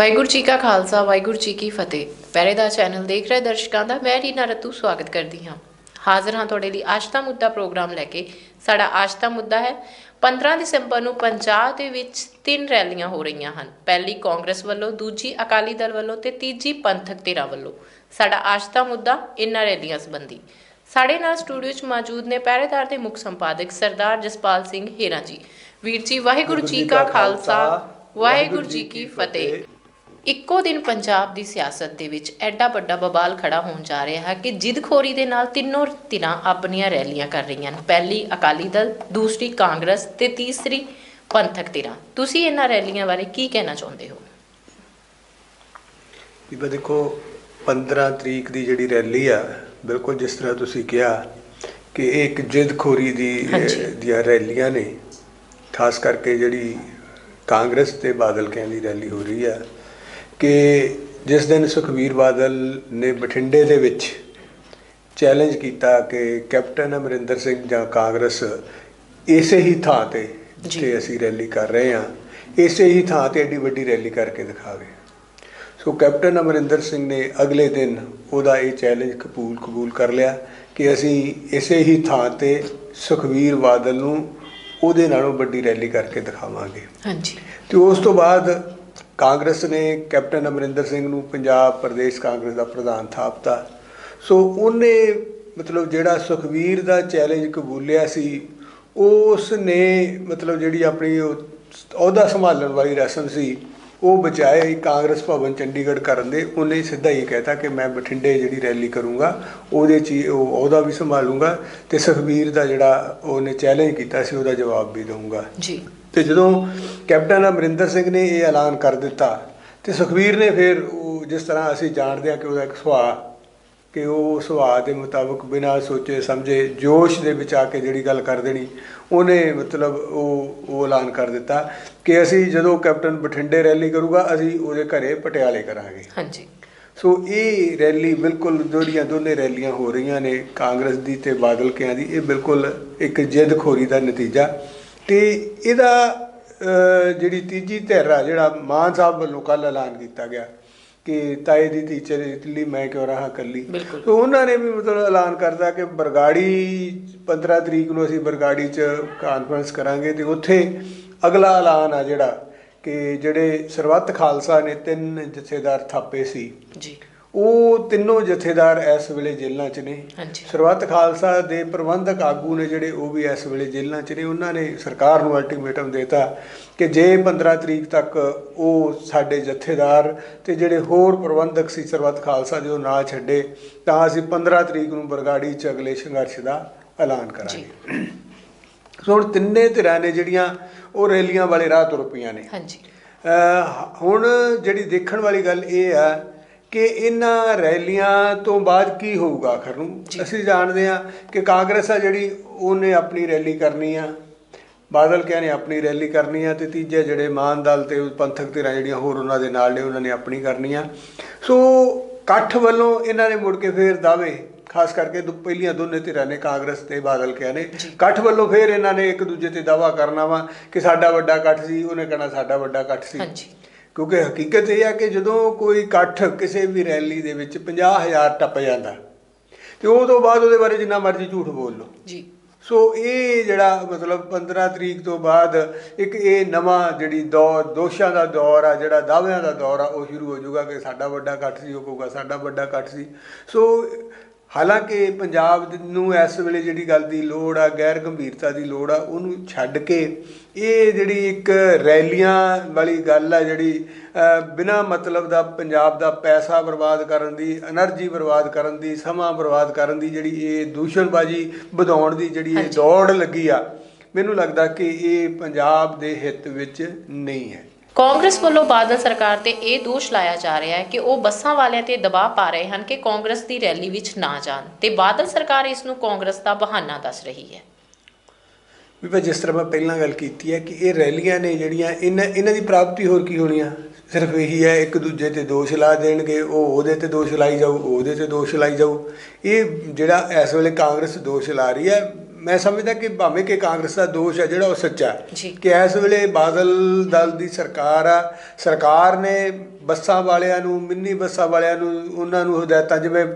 ਵਾਹਿਗੁਰੂ ਜੀ ਕਾ ਖਾਲਸਾ, ਵਾਹਿਗੁਰੂ ਜੀ ਕੀ ਫਤਿਹ। ਪਹਿਰੇਦਾਰ ਚੈਨਲ ਦੇਖ ਰਹੇ ਦਰਸ਼ਕਾਂ ਦਾ ਮੈਂ ਰੀਨਾ ਰਤੂ ਸਵਾਗਤ ਕਰਦੀ ਹਾਂ। ਹਾਜ਼ਰ ਹਾਂ ਤੁਹਾਡੇ ਲਈ ਅੱਜ ਦਾ ਮੁੱਦਾ ਪ੍ਰੋਗਰਾਮ ਲੈ ਕੇ। ਸਾਡਾ ਅੱਜ ਦਾ ਮੁੱਦਾ ਹੈ 15 ਦਸੰਬਰ ਨੂੰ ਪੰਜਾਬ ਦੇ ਵਿੱਚ ਤਿੰਨ ਰੈਲੀਆਂ ਹੋ ਰਹੀਆਂ ਹਨ। ਪਹਿਲੀ ਕਾਂਗਰਸ ਵੱਲੋਂ, ਦੂਜੀ ਅਕਾਲੀ ਦਲ ਵੱਲੋਂ ਤੇ ਤੀਜੀ ਪੰਥਕ ਧਿਰਾਂ ਵੱਲੋਂ। ਸਾਡਾ ਅੱਜ ਦਾ ਮੁੱਦਾ ਇਨ੍ਹਾਂ ਰੈਲੀਆਂ ਸੰਬੰਧੀ। ਸਾਡੇ ਨਾਲ ਸਟੂਡੀਓ 'ਚ ਮੌਜੂਦ ਨੇ ਪਹਿਰੇਦਾਰ ਦੇ ਮੁੱਖ ਸੰਪਾਦਕ ਸਰਦਾਰ ਜਸਪਾਲ ਸਿੰਘ ਹੀਰਾ ਜੀ। ਵੀਰ ਜੀ, ਵਾਹਿਗੁਰੂ ਜੀ ਕਾ ਖਾਲਸਾ, ਵਾਹਿਗੁਰੂ ਜੀ ਕੀ ਫਤਿਹ। ਇੱਕੋ ਦਿਨ ਪੰਜਾਬ ਦੀ ਸਿਆਸਤ ਦੇ ਵਿੱਚ ਐਡਾ ਵੱਡਾ ਬਵਾਲ ਖੜਾ ਹੋਣ ਜਾ ਰਿਹਾ ਹੈ ਕਿ ਜਿੱਦਖੋਰੀ ਦੇ ਨਾਲ ਤਿੰਨੋਂ ਧਿਰਾਂ ਆਪਣੀਆਂ ਰੈਲੀਆਂ ਕਰ ਰਹੀਆਂ ਹਨ ਪਹਿਲੀ ਅਕਾਲੀ ਦਲ ਦੂਸਰੀ ਕਾਂਗਰਸ ਤੇ ਤੀਸਰੀ ਪੰਥਕ ਧਿਰਾਂ। ਤੁਸੀਂ ਇਹਨਾਂ ਰੈਲੀਆਂ ਬਾਰੇ ਕੀ ਕਹਿਣਾ ਚਾਹੁੰਦੇ ਹੋ? ਬੀਬਾ ਦੇਖੋ 15 ਤਰੀਕ ਦੀ ਜਿਹੜੀ ਰੈਲੀ ਆ ਬਿਲਕੁਲ ਜਿਸ ਤਰ੍ਹਾਂ ਤੁਸੀਂ ਕਿਹਾ ਕਿ ਇਹ ਇੱਕ ਜਿੱਦਖੋਰੀ ਦੀ ਦੀਆਂ ਰੈਲੀਆਂ ਨੇ। ਖਾਸ ਕਰਕੇ ਜਿਹੜੀ ਕਾਂਗਰਸ ਤੇ ਬਾਦਲ ਕਹਿਣ ਦੀ ਰੈਲੀ ਹੋ ਰਹੀ ਆ ਕਿ ਜਿਸ ਦਿਨ ਸੁਖਬੀਰ ਬਾਦਲ ਨੇ ਬਠਿੰਡੇ ਦੇ ਵਿੱਚ ਚੈਲੰਜ ਕੀਤਾ ਕਿ ਕੈਪਟਨ ਅਮਰਿੰਦਰ ਸਿੰਘ ਜਾਂ ਕਾਂਗਰਸ ਇਸੇ ਹੀ ਥਾਂ ਤੇ। ਜਿੱਥੇ ਅਸੀਂ ਰੈਲੀ ਕਰ ਰਹੇ ਹਾਂ ਇਸੇ ਹੀ ਥਾਂ ਤੇ ਐਡੀ ਵੱਡੀ ਰੈਲੀ ਕਰਕੇ ਦਿਖਾਵੇ। ਸੋ ਕੈਪਟਨ ਅਮਰਿੰਦਰ ਸਿੰਘ ਨੇ ਅਗਲੇ ਦਿਨ ਉਹਦਾ ਇਹ ਚੈਲੰਜ ਕਬੂਲ ਕਬੂਲ ਕਰ ਲਿਆ ਕਿ ਅਸੀਂ ਇਸੇ ਹੀ ਥਾਂ ਤੇ ਸੁਖਵੀਰ ਬਾਦਲ ਨੂੰ ਉਹਦੇ ਨਾਲੋਂ ਵੱਡੀ ਰੈਲੀ ਕਰਕੇ ਦਿਖਾਵਾਂਗੇ। ਹਾਂਜੀ। ਤੇ ਉਸ ਤੋਂ ਬਾਅਦ ਕਾਂਗਰਸ ਨੇ ਕੈਪਟਨ ਅਮਰਿੰਦਰ ਸਿੰਘ ਨੂੰ ਪੰਜਾਬ ਪ੍ਰਦੇਸ਼ ਕਾਂਗਰਸ ਦਾ ਪ੍ਰਧਾਨ ਥਾਪਤਾ। ਸੋ ਉਹਨੇ ਮਤਲਬ ਜਿਹੜਾ ਸੁਖਵੀਰ ਦਾ ਚੈਲੰਜ ਕਬੂਲਿਆ ਸੀ ਉਸ ਨੇ ਮਤਲਬ ਜਿਹੜੀ ਆਪਣੀ ਉਹ ਅਹੁਦਾ ਸੰਭਾਲਣ ਵਾਲੀ ਰਸਮ ਸੀ, ਉਹ ਬਚਾਏ ਕਾਂਗਰਸ ਭਵਨ ਚੰਡੀਗੜ੍ਹ ਕਰਨ ਦੇ। ਉਹਨੇ ਸਿੱਧਾ ਹੀ ਕਹਿਤਾ ਕਿ ਮੈਂ ਬਠਿੰਡੇ ਜਿਹੜੀ ਰੈਲੀ ਕਰੂੰਗਾ, ਉਹਦੇ 'ਚ ਹੀ ਉਹ ਅਹੁਦਾ ਵੀ ਸੰਭਾਲੂੰਗਾ ਤੇ ਸੁਖਬੀਰ ਦਾ ਜਿਹੜਾ ਉਹਨੇ ਚੈਲੰਜ ਕੀਤਾ ਸੀ, ਉਹਦਾ ਜਵਾਬ ਵੀ ਦਊਂਗਾ। ਜੀ। ਤੇ ਜਦੋਂ ਕੈਪਟਨ ਅਮਰਿੰਦਰ ਸਿੰਘ ਨੇ ਇਹ ਐਲਾਨ ਕਰ ਦਿੱਤਾ ਤੇ ਸੁਖਵੀਰ ਨੇ ਫਿਰ ਉਹ ਜਿਸ ਤਰ੍ਹਾਂ ਅਸੀਂ ਜਾਣਦੇ ਹਾਂ ਕਿ ਉਹਦਾ ਇੱਕ ਸੁਭਾਅ ਕਿ ਉਹ ਸੁਭਾਅ ਦੇ ਮੁਤਾਬਕ ਬਿਨਾਂ ਸੋਚੇ ਸਮਝੇ ਜੋਸ਼ ਦੇ ਵਿੱਚ ਆ ਕੇ ਜਿਹੜੀ ਗੱਲ ਕਰ ਦੇਣੀ ਉਹਨੇ ਮਤਲਬ ਉਹ ਉਹ ਐਲਾਨ ਕਰ ਦਿੱਤਾ ਕਿ ਅਸੀਂ ਜਦੋਂ ਕੈਪਟਨ ਬਠਿੰਡੇ ਰੈਲੀ ਕਰੂਗਾ ਅਸੀਂ ਉਹਦੇ ਘਰੇ ਪਟਿਆਲੇ ਕਰਾਂਗੇ। ਹਾਂਜੀ। ਸੋ ਇਹ ਰੈਲੀ ਬਿਲਕੁਲ ਜਿਹੜੀਆਂ ਦੋਨੇ ਰੈਲੀਆਂ ਹੋ ਰਹੀਆਂ ਨੇ ਕਾਂਗਰਸ ਦੀ ਤੇ ਬਾਦਲ ਕਿਆਂ ਦੀ ਇਹ ਬਿਲਕੁਲ ਇੱਕ ਜਿੱਦਖੋਰੀ ਦਾ ਨਤੀਜਾ। ਤੇ ਇਹਦਾ ਜਿਹੜੀ ਤੀਜੀ ਧਿਰ ਆ ਜਿਹੜਾ ਮਾਨ ਸਾਹਿਬ ਵੱਲੋਂ ਕੱਲ ਐਲਾਨ ਕੀਤਾ ਗਿਆ ਕਿ ਤਾਏ ਦੀ ਚਲੇ ਦਿੱਲੀ ਮੈਂ ਕਿਉਂ ਰਹਾ ਕੱਲੀ। ਸੋ ਉਹਨਾਂ ਨੇ ਵੀ ਮਤਲਬ ਐਲਾਨ ਕਰਦਾ ਕਿ ਬਰਗਾੜੀ 15 ਤਰੀਕ ਨੂੰ ਅਸੀਂ ਬਰਗਾੜੀ 'ਚ ਕਾਨਫਰੰਸ ਕਰਾਂਗੇ ਤੇ ਉੱਥੇ ਅਗਲਾ ਐਲਾਨ ਆ ਜਿਹੜਾ ਕਿ ਜਿਹੜੇ ਸਰਬੱਤ ਖਾਲਸਾ ਨੇ ਤਿੰਨ ਜਥੇਦਾਰ ਥਾਪੇ ਸੀ। ਜੀ। ਉਹ ਤਿੰਨੋਂ ਜਥੇਦਾਰ ਇਸ ਵੇਲੇ ਜੇਲ੍ਹਾਂ 'ਚ ਨੇ। ਹਾਂਜੀ। ਸਰਬੱਤ ਖਾਲਸਾ ਦੇ ਪ੍ਰਬੰਧਕ ਆਗੂ ਨੇ ਜਿਹੜੇ ਉਹ ਵੀ ਇਸ ਵੇਲੇ ਜੇਲ੍ਹਾਂ 'ਚ ਨੇ। ਉਹਨਾਂ ਨੇ ਸਰਕਾਰ ਨੂੰ ਅਲਟੀਮੇਟਮ ਦਿੱਤਾ ਕਿ ਜੇ 15 ਤਰੀਕ ਤੱਕ ਉਹ ਸਾਡੇ ਜਥੇਦਾਰ ਤੇ ਜਿਹੜੇ ਹੋਰ ਪ੍ਰਬੰਧਕ ਸੀ ਸਰਬੱਤ ਖਾਲਸਾ ਦੇ ਉਹ ਨਾ ਛੱਡੇ ਤਾਂ ਅਸੀਂ 15 ਤਰੀਕ ਨੂੰ ਬਰਗਾੜੀ 'ਚ ਅਗਲੇ ਸੰਘਰਸ਼ ਦਾ ਐਲਾਨ ਕਰਾਂਗੇ। ਸੋ ਹੁਣ ਤਿੰਨੇ ਧਿਰਾਂ ਨੇ ਜਿਹੜੀਆਂ ਉਹ ਰੈਲੀਆਂ ਵਾਲੇ ਰਾਹ ਤੁਰ ਪਈਆਂ ਨੇ। ਹਾਂਜੀ। ਹੁਣ ਜਿਹੜੀ ਦੇਖਣ ਵਾਲੀ ਗੱਲ ਇਹ ਆ ਕਿ ਇਹਨਾਂ ਰੈਲੀਆਂ ਤੋਂ ਬਾਅਦ ਕੀ ਹੋਊਗਾ ਆਖਰ ਨੂੰ। ਅਸੀਂ ਜਾਣਦੇ ਆ ਕਿ ਕਾਂਗਰਸ ਆ ਜਿਹੜੀ ਉਹਨੇ ਆਪਣੀ ਰੈਲੀ ਕਰਨੀ ਆ। ਬਾਦਲ ਕਿਆ ਨੇ ਆਪਣੀ ਰੈਲੀ ਕਰਨੀ ਆ ਤੇ ਤੀਜੇ ਜਿਹੜੇ ਮਾਨ ਦਲ ਤੇ ਪੰਥਕ ਧਿਰਾਂ ਜਿਹੜੀਆਂ ਹੋਰ ਉਹਨਾਂ ਦੇ ਨਾਲ ਨੇ ਉਹਨਾਂ ਨੇ ਆਪਣੀ ਕਰਨੀ ਆ। ਸੋ ਇਕੱਠ ਵੱਲੋਂ ਇਹਨਾਂ ਨੇ ਮੁੜ ਕੇ ਫੇਰ ਦਾਅਵੇ ਖਾਸ ਕਰਕੇ ਦੋ ਪਹਿਲੀਆਂ ਦੋਨੇ ਧਿਰਾਂ ਨੇ ਕਾਂਗਰਸ ਤੇ ਬਾਦਲ ਕਿਆ ਨੇ। ਇਕੱਠ ਵੱਲੋਂ ਫੇਰ ਇਹਨਾਂ ਨੇ ਇੱਕ ਦੂਜੇ ਤੇ ਦਾਵਾ ਕਰਨਾ ਵਾ ਕਿ ਸਾਡਾ ਵੱਡਾ ਇਕੱਠ ਸੀ ਉਹਨੇ ਕਹਿਣਾ ਸਾਡਾ ਵੱਡਾ ਇਕੱਠ ਸੀ। ਹਾਂਜੀ। ਕਿਉਂਕਿ ਹਕੀਕਤ ਇਹ ਆ ਕਿ ਜਦੋਂ ਕੋਈ ਇਕੱਠ ਕਿਸੇ ਵੀ ਰੈਲੀ ਦੇ ਵਿੱਚ 50000 ਟੱਪ ਜਾਂਦਾ ਤੇ ਉਹ ਤੋਂ ਬਾਅਦ ਉਹਦੇ ਬਾਰੇ ਜਿੰਨਾ ਮਰਜ਼ੀ ਝੂਠ ਬੋਲ ਲਓ। ਜੀ। ਸੋ ਇਹ ਜਿਹੜਾ ਮਤਲਬ 15 ਤਰੀਕ ਤੋਂ ਬਾਅਦ ਇੱਕ ਇਹ ਨਵਾਂ ਜਿਹੜੀ ਦੌਰ ਦੋਸ਼ਾਂ ਦਾ ਦੌਰ ਆ ਜਿਹੜਾ ਦਾਅਵਿਆਂ ਦਾ ਦੌਰ ਆ ਉਹ ਸ਼ੁਰੂ ਹੋ ਜਾਊਗਾ ਕਿ ਸਾਡਾ ਵੱਡਾ ਇਕੱਠ ਸੀ ਉਹ ਕਹੂਗਾ ਸਾਡਾ ਵੱਡਾ ਇਕੱਠ ਸੀ। ਸੋ ਹਾਲਾਂਕਿ ਪੰਜਾਬ ਨੂੰ ਇਸ ਵੇਲੇ ਜਿਹੜੀ ਗੱਲ ਦੀ ਲੋੜ ਆ ਗੈਰ ਗੰਭੀਰਤਾ ਦੀ ਲੋੜ ਆ ਉਹਨੂੰ ਛੱਡ ਕੇ ਇਹ ਜਿਹੜੀ ਇੱਕ ਰੈਲੀਆਂ ਵਾਲੀ ਗੱਲ ਆ ਜਿਹੜੀ ਬਿਨਾ ਮਤਲਬ ਦਾ ਪੰਜਾਬ ਦਾ ਪੈਸਾ ਬਰਬਾਦ ਕਰਨ ਦੀ એનર્ਜੀ ਬਰਬਾਦ ਕਰਨ ਦੀ ਸਮਾਂ ਬਰਬਾਦ ਕਰਨ ਦੀ ਜਿਹੜੀ ਇਹ ਦੂਸ਼ਣਬਾਜੀ ਵਧਾਉਣ ਦੀ ਜਿਹੜੀ ਇਹ ਦੌੜ ਲੱਗੀ ਆ ਮੈਨੂੰ ਲੱਗਦਾ ਕਿ ਇਹ ਪੰਜਾਬ ਦੇ ਹਿੱਤ ਵਿੱਚ ਨਹੀਂ ਹੈ। ਕਾਂਗਰਸ ਵੱਲੋਂ ਬਾਦਲ ਸਰਕਾਰ ਤੇ ਇਹ ਦੋਸ਼ ਲਾਇਆ ਜਾ ਰਿਹਾ ਹੈ ਕਿ ਉਹ ਬੱਸਾਂ ਵਾਲਿਆਂ ਤੇ ਦਬਾਅ ਪਾ ਰਹੇ ਹਨ ਕਿ ਕਾਂਗਰਸ ਦੀ ਰੈਲੀ ਵਿੱਚ ਨਾ ਜਾਣ। ਤੇ ਬਾਦਲ ਸਰਕਾਰ ਇਸ ਨੂੰ ਕਾਂਗਰਸ ਦਾ ਬਹਾਨਾ ਦੱਸ ਰਹੀ ਹੈ। ਵੀ ਭਾਈ, ਜਿਸ ਤਰ੍ਹਾਂ ਮੈਂ ਪਹਿਲਾਂ ਗੱਲ ਕੀਤੀ ਹੈ ਕਿ ਇਹ ਰੈਲੀਆਂ ਨੇ ਜਿਹੜੀਆਂ, ਇਹਨਾਂ ਇਹਨਾਂ ਦੀ ਪ੍ਰਾਪਤੀ ਹੋਰ ਕੀ ਹੋਣੀ ਆ? ਸਿਰਫ ਇਹੀ ਹੈ, ਇੱਕ ਦੂਜੇ ਤੇ ਦੋਸ਼ ਲਾ ਦੇਣਗੇ, ਉਹ ਉਹਦੇ ਤੇ ਦੋਸ਼ ਲਾਈ ਜਾਊ, ਉਹਦੇ ਤੇ ਦੋਸ਼ ਲਾਈ ਜਾਊ। ਇਹ ਜਿਹੜਾ ਇਸ ਵੇਲੇ ਕਾਂਗਰਸ ਦੋਸ਼ ਲਾ ਰਹੀ ਹੈ ਮੈਂ ਸਮਝਦਾ ਕਿ ਭਾਵੇਂ ਕਿ ਕਾਂਗਰਸ ਦਾ ਦੋਸ਼ ਹੈ ਜਿਹੜਾ ਉਹ ਸੱਚਾ ਹੈ। ਕਿ ਇਸ ਵੇਲੇ ਬਾਦਲ ਦਲ ਦੀ ਸਰਕਾਰ ਆ ਸਰਕਾਰ ਨੇ ਬੱਸਾਂ ਵਾਲਿਆਂ ਨੂੰ ਮਿੰਨੀ ਬੱਸਾਂ ਵਾਲਿਆਂ ਨੂੰ ਉਹਨਾਂ ਨੂੰ ਹਦਾਇਤਾਂ ਜਿਵੇਂ